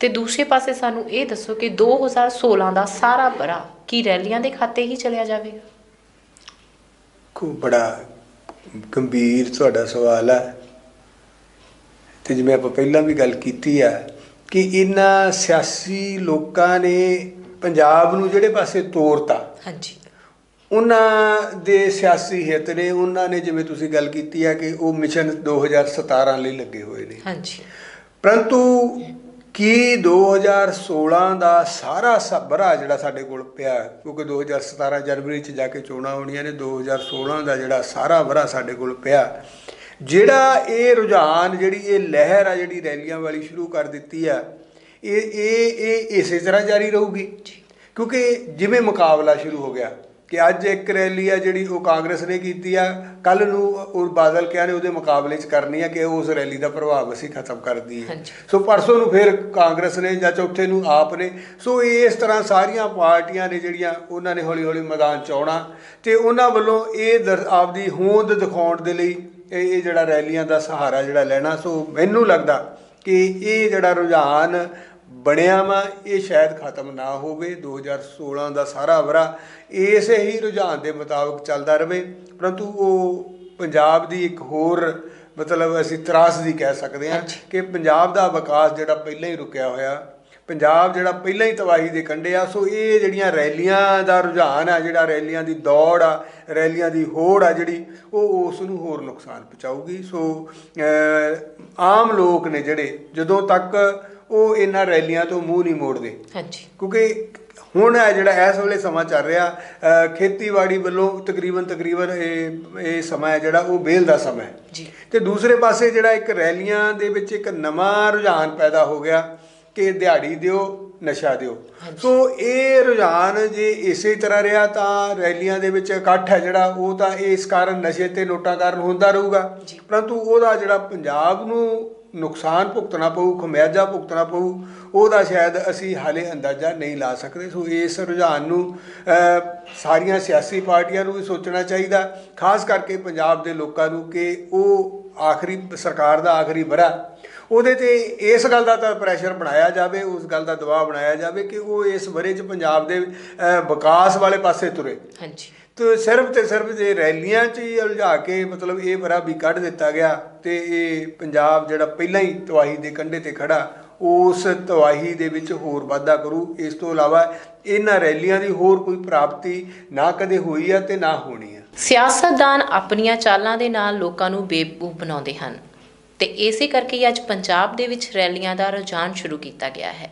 ਤੇ ਦੂਸਰੇ ਪਾਸੇ ਸਾਨੂੰ ਇਹ ਦੱਸੋ ਕਿ 2016 ਦਾ ਸਾਰਾ ਬਰਾ ਕੀ ਰੈਲੀਆਂ ਦੇ ਖਾਤੇ ਹੀ ਚਲਿਆ ਜਾਵੇਗਾ? ਕੋ ਬੜਾ ਗੰਭੀਰ ਤੁਹਾਡਾ ਸਵਾਲ ਹੈ। ਤੇ ਜਿਵੇਂ ਆਪਾਂ ਪਹਿਲਾਂ ਵੀ ਗੱਲ ਕੀਤੀ ਆ ਕਿ ਇਹਨਾਂ ਸਿਆਸੀ ਲੋਕਾਂ ਨੇ ਪੰਜਾਬ ਨੂੰ ਜਿਹੜੇ ਪਾਸੇ ਤੋਰਤਾ ਹਾਂਜੀ। ਉਹਨਾਂ ਦੇ ਸਿਆਸੀ ਹਿੱਤ ਨੇ ਉਹਨਾਂ ਨੇ ਜਿਵੇਂ ਤੁਸੀਂ ਗੱਲ ਕੀਤੀ ਹੈ ਕਿ ਉਹ ਮਿਸ਼ਨ 2017 ਲਈ ਲੱਗੇ ਹੋਏ ਨੇ। ਹਾਂਜੀ। ਪਰੰਤੂ ਕੀ 2016 ਦਾ ਸਾਰਾ ਸਬਰਾ ਜਿਹੜਾ ਸਾਡੇ ਕੋਲ ਪਿਆ ਕਿਉਂਕਿ 2017 ਜਨਵਰੀ ਚ ਜਾ ਕੇ ਚੋਣਾਂ ਹੋਣੀਆਂ ਨੇ 2016 ਦਾ ਜਿਹੜਾ ਸਾਰਾ ਵਰਾ ਸਾਡੇ ਕੋਲ ਪਿਆ ਜਿਹੜਾ ਇਹ ਰੁਝਾਨ ਜਿਹੜੀ ਇਹ ਲਹਿਰ ਆ ਜਿਹੜੀ ਰੈਲੀਆਂ ਵਾਲੀ ਸ਼ੁਰੂ ਕਰ ਦਿੱਤੀ ਆ ਇਹ ਇਹ ਇਹ ਇਸੇ ਤਰ੍ਹਾਂ ਜਾਰੀ ਰਹੂਗੀ? ਕਿਉਂਕਿ ਜਿਵੇਂ ਮੁਕਾਬਲਾ ਸ਼ੁਰੂ ਹੋ ਗਿਆ ਕਿ ਅੱਜ ਇੱਕ ਰੈਲੀ ਆ ਜਿਹੜੀ ਉਹ ਕਾਂਗਰਸ ਨੇ ਕੀਤੀ ਆ ਕੱਲ ਨੂੰ ਉਹ ਬਾਦਲ ਕਿਹਾ ਨੇ ਉਹਦੇ ਮੁਕਾਬਲੇ 'ਚ ਕਰਨੀ ਆ ਕਿ ਉਸ ਰੈਲੀ ਦਾ ਪ੍ਰਭਾਵ ਅਸੀਂ ਖਤਮ ਕਰ ਦਈਏ। ਸੋ ਪਰਸੋਂ ਨੂੰ ਫਿਰ ਕਾਂਗਰਸ ਨੇ ਜਾਂ ਚੌਥੇ ਨੂੰ ਆਪ ਨੇ ਸੋ ਇਸ ਤਰ੍ਹਾਂ ਸਾਰੀਆਂ ਪਾਰਟੀਆਂ ਨੇ ਜਿਹੜੀਆਂ ਉਹਨਾਂ ਨੇ ਹੌਲੀ ਹੌਲੀ ਮੈਦਾਨ 'ਚ ਆਉਣਾ ਤੇ ਉਹਨਾਂ ਵੱਲੋਂ ਇਹ ਆਪਦੀ ਹੋਂਦ ਦਿਖਾਉਣ ਦੇ ਲਈ ਇਹ ਇਹ ਜਿਹੜਾ ਰੈਲੀਆਂ ਦਾ ਸਹਾਰਾ ਜਿਹੜਾ ਲੈਣਾ ਸੋ ਮੈਨੂੰ ਲੱਗਦਾ ਕਿ ਇਹ ਜਿਹੜਾ ਰੁਝਾਨ ਬਣਿਆ ਵਾ ਇਹ ਸ਼ਾਇਦ ਖਤਮ ਨਾ ਹੋਵੇ। 2016 ਦਾ ਸਾਰਾ ਵਰਾ ਇਸੇ ਹੀ ਰੁਝਾਨ ਦੇ ਮੁਤਾਬਕ ਚੱਲਦਾ ਰਵੇ। ਪਰੰਤੂ ਉਹ ਪੰਜਾਬ ਦੀ ਇੱਕ ਹੋਰ ਮਤਲਬ ਅਸੀਂ ਤਰਾਸਦੀ ਕਹਿ ਸਕਦੇ ਹਾਂ। ਕਿ ਪੰਜਾਬ ਦਾ ਵਿਕਾਸ ਜਿਹੜਾ ਪਹਿਲਾਂ ਹੀ ਰੁਕਿਆ ਹੋਇਆ ਪੰਜਾਬ ਜਿਹੜਾ ਪਹਿਲਾਂ ਹੀ ਤਬਾਹੀ ਦੇ ਕੰਢੇ ਆ ਸੋ ਇਹ ਜਿਹੜੀਆਂ ਰੈਲੀਆਂ ਦਾ ਰੁਝਾਨ ਆ ਜਿਹੜਾ ਰੈਲੀਆਂ ਦੀ ਦੌੜ ਆ ਰੈਲੀਆਂ ਦੀ ਹੋੜ ਆ ਜਿਹੜੀ ਉਹ ਉਸ ਨੂੰ ਹੋਰ ਨੁਕਸਾਨ ਪਹੁੰਚਾਊਗੀ। ਸੋ ਆਮ ਲੋਕ ਨੇ ਜਿਹੜੇ ਜਦੋਂ ਤੱਕ ਉਹ ਇਹਨਾਂ ਰੈਲੀਆਂ ਤੋਂ ਮੂੰਹ ਨਹੀਂ ਮੋੜਦੇ। ਹਾਂਜੀ। ਕਿਉਂਕਿ ਹੁਣ ਇਹ ਜਿਹੜਾ ਇਸ ਵੇਲੇ ਸਮਾਂ ਚੱਲ ਰਿਹਾ ਖੇਤੀਬਾੜੀ ਵੱਲੋਂ ਤਕਰੀਬਨ ਤਕਰੀਬਨ ਇਹ ਇਹ ਸਮਾਂ ਹੈ ਜਿਹੜਾ ਉਹ ਬੇਲ ਦਾ ਸਮਾਂ ਹੈ। ਜੀ। ਤੇ ਦੂਸਰੇ ਪਾਸੇ ਜਿਹੜਾ ਇੱਕ ਰੈਲੀਆਂ ਦੇ ਵਿੱਚ ਇੱਕ ਨਵਾਂ ਰੁਝਾਨ ਪੈਦਾ ਹੋ ਗਿਆ ਕਿ ਦਿਹਾੜੀ ਦਿਓ ਨਸ਼ਾ ਦਿਓ। ਸੋ ਇਹ ਰੁਝਾਨ ਜੇ ਇਸੇ ਤਰ੍ਹਾਂ ਰਿਹਾ ਤਾਂ ਰੈਲੀਆਂ ਦੇ ਵਿੱਚ ਇਕੱਠ ਹੈ ਜਿਹੜਾ ਉਹ ਤਾਂ ਇਸ ਕਾਰਨ ਨਸ਼ੇ ਤੇ ਨੋਟਾਂ ਕਾਰਨ ਹੁੰਦਾ ਰਹੂਗਾ। ਪਰੰਤੂ ਉਹਦਾ ਜਿਹੜਾ ਪੰਜਾਬ ਨੂੰ ਨੁਕਸਾਨ ਭੁਗਤਣਾ ਪਊ, ਖਮਿਆਜਾ ਭੁਗਤਣਾ ਪਊ, ਉਹਦਾ ਸ਼ਾਇਦ ਅਸੀਂ ਹਾਲੇ ਅੰਦਾਜ਼ਾ ਨਹੀਂ ਲਾ ਸਕਦੇ। ਸੋ ਇਸ ਰੁਝਾਨ ਨੂੰ ਸਾਰੀਆਂ ਸਿਆਸੀ ਪਾਰਟੀਆਂ ਨੂੰ ਵੀ ਸੋਚਣਾ ਚਾਹੀਦਾ, ਖਾਸ ਕਰਕੇ ਪੰਜਾਬ ਦੇ ਲੋਕਾਂ ਨੂੰ ਕਿ ਉਹ ਆਖਰੀ, ਸਰਕਾਰ ਦਾ ਆਖਰੀ ਵਰਾ। ਉਹਦੇ ਤੇ ਇਸ ਗੱਲ ਦਾ ਤਾਂ ਪ੍ਰੈਸ਼ਰ ਬਣਾਇਆ ਜਾਵੇ, ਉਸ ਗੱਲ ਦਾ ਦਬਾਅ ਬਣਾਇਆ ਜਾਵੇ ਕਿ ਉਹ ਇਸ ਵਰੇ 'ਚ ਪੰਜਾਬ ਦੇ ਵਿਕਾਸ ਵਾਲੇ ਪਾਸੇ ਤੁਰੇ। ਹਾਂਜੀ। ਤੇ ਸਿਰਫ ਤੇ ਸਿਰਫ ਜੇ ਰੈਲੀਆਂ 'ਚ ਹੀ ਉਲਝਾ ਕੇ ਮਤਲਬ ਇਹ ਬਰਾ ਵੀ ਕੱਢ ਦਿੱਤਾ ਗਿਆ ਤੇ ਇਹ ਪੰਜਾਬ ਜਿਹੜਾ ਪਹਿਲਾਂ ਹੀ ਤਵਾਹੀ ਦੇ ਕੰਢੇ ਤੇ ਖੜਾ, ਉਸ ਤਵਾਹੀ ਦੇ ਵਿੱਚ ਹੋਰ ਵਾਧਾ ਕਰੂ। ਇਸ ਤੋਂ ਇਲਾਵਾ ਇਹਨਾਂ ਰੈਲੀਆਂ ਦੀ ਹੋਰ ਕੋਈ ਪ੍ਰਾਪਤੀ ਨਾ ਕਦੇ ਹੋਈ ਆ ਤੇ ਨਾ ਹੋਣੀ ਆ। ਸਿਆਸਤਦਾਨ ਆਪਣੀਆਂ ਚਾਲਾਂ ਦੇ ਨਾਲ ਲੋਕਾਂ ਨੂੰ ਬੇਵਕੂਫ ਬਣਾਉਂਦੇ ਹਨ ਤੇ ਇਸੇ ਕਰਕੇ ਅੱਜ ਪੰਜਾਬ ਦੇ ਵਿੱਚ ਰੈਲੀਆਂ ਦਾ ਰੁਝਾਨ ਸ਼ੁਰੂ ਕੀਤਾ ਗਿਆ ਹੈ।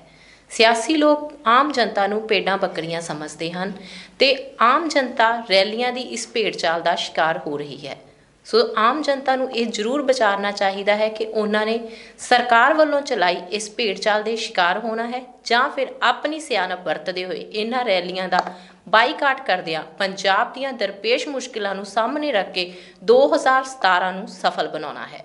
ਸਿਆਸੀ ਲੋਕ ਆਮ ਜਨਤਾ ਨੂੰ ਪੇਡਾਂ ਬੱਕਰੀਆਂ ਸਮਝਦੇ ਹਨ ਤੇ ਆਮ ਜਨਤਾ ਰੈਲੀਆਂ ਦੀ ਇਸ ਭੇਡਚਾਲ ਦਾ ਸ਼ਿਕਾਰ ਹੋ ਰਹੀ ਹੈ। ਸੋ ਆਮ ਜਨਤਾ ਨੂੰ ਇਹ ਜ਼ਰੂਰ ਵਿਚਾਰਨਾ ਚਾਹੀਦਾ ਹੈ ਕਿ ਉਹਨਾਂ ਨੇ ਸਰਕਾਰ ਵੱਲੋਂ ਚਲਾਈ ਇਸ ਭੇਡਚਾਲ ਦੇ ਸ਼ਿਕਾਰ ਹੋਣਾ ਹੈ ਜਾਂ ਫਿਰ ਆਪਣੀ ਸਿਆਣਪ ਵਰਤਦੇ ਹੋਏ ਇਹਨਾਂ ਰੈਲੀਆਂ ਦਾ ਬਾਈਕਾਟ ਕਰਦਿਆਂ ਪੰਜਾਬ ਦੀਆਂ ਦਰਪੇਸ਼ ਮੁਸ਼ਕਿਲਾਂ ਨੂੰ ਸਾਹਮਣੇ ਰੱਖ ਕੇ 2017 ਨੂੰ ਸਫਲ ਬਣਾਉਣਾ ਹੈ।